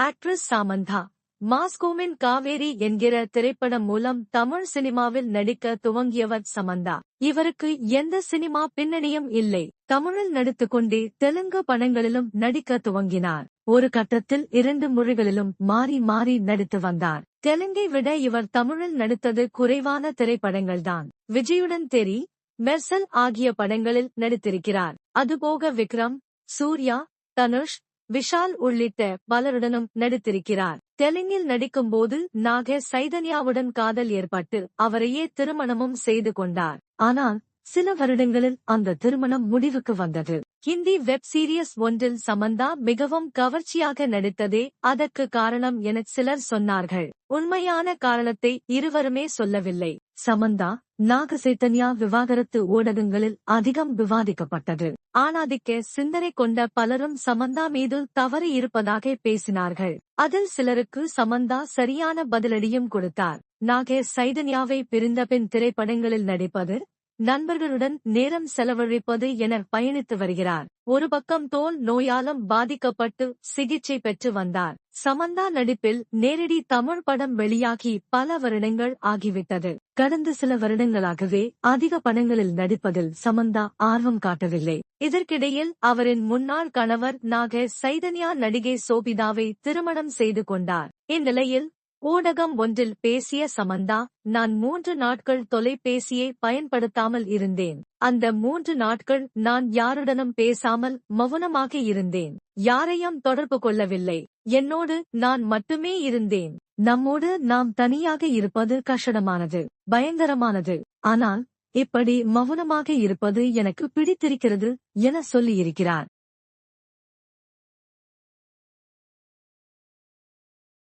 Actress சாமந்தா மாஸ்கோவின் Kaveri என்கிற திரைப்படம் மூலம் தமிழ் சினிமாவில் நடிக்க துவங்கியவர் சமந்தா. இவருக்கு எந்த சினிமா பின்னணியும் இல்லை. தமிழில் நடித்துக்கொண்டே தெலுங்கு படங்களிலும் நடிக்க துவங்கினார். ஒரு கட்டத்தில் இரண்டு மொழிகளிலும் மாறி மாறி நடித்து வந்தார். தெலுங்கை விட இவர் தமிழில் நடித்தது குறைவான திரைப்படங்கள்தான் விஜயுடன் தெரி மெர்சல் ஆகிய படங்களில் நடித்திருக்கிறார். அதுபோக விக்ரம் சூர்யா தனுஷ் விஷால் உள்ளிட்ட பலருடனும் நடித்திருக்கிறார். தெலுங்கில் நடிக்கும்போது நாக சைதன்யாவுடன் காதல் ஏற்பட்டு அவரையே திருமணமும் செய்து கொண்டார். ஆனால் சில வருடங்களில் அந்த திருமணம் முடிவுக்கு வந்தது. ஹிந்தி வெப் சீரியஸ் ஒன்றில் சமந்தா மிகவும் கவர்ச்சியாக நடித்ததே அதற்கு காரணம் என சிலர் சொன்னார்கள். உண்மையான காரணத்தை இருவருமே சொல்லவில்லை. சமந்தா நாகசைத்தன்யா விவாகரத்து ஊடகங்களில் அதிகம் விவாதிக்கப்பட்டது. ஆணாதிக்க சிந்தனை கொண்ட பலரும் சமந்தா மீது தவறு இருப்பதாக பேசினார்கள். அதில் சிலருக்கு சமந்தா சரியான பதிலடியும் கொடுத்தார். நாகேஷ் சைதன்யாவை பிரிந்தபின் திரைப்படங்களில் நடிப்பது நண்பர்களுடன் நேரம் செலவழிப்பது என பயணித்து வருகிறார். ஒரு பக்கம் தோல் நோயாலும் பாதிக்கப்பட்டு சிகிச்சை பெற்று வந்தார். சமந்தா நடிப்பில் நேரடி தமிழ் படம் வெளியாகி பல வருடங்கள் ஆகிவிட்டது. கடந்த சில வருடங்களாகவே அதிக படங்களில் நடிப்பதில் சமந்தா ஆர்வம் காட்டவில்லை. இதற்கிடையில் அவரின் முன்னாள் கணவர் நாக சைதன்யா நடிகை சோபிதாவை திருமணம் செய்து கொண்டார். இந்நிலையில் ஊடகம் ஒன்றில் பேசிய சமந்தா நான் மூன்று நாட்கள் தொலைபேசியை பயன்படுத்தாமல் இருந்தேன். அந்த மூன்று நாட்கள் நான் யாருடனும் பேசாமல் மௌனமாக இருந்தேன். யாரையும் தொடர்பு கொள்ளவில்லை. என்னோடு நான் மட்டுமே இருந்தேன். நம்மோடு நாம் தனியாக இருப்பது கஷடமானது பயங்கரமானது. ஆனால் இப்படி மௌனமாக இருப்பது எனக்கு பிடித்திருக்கிறது என சொல்லியிருக்கிறார்.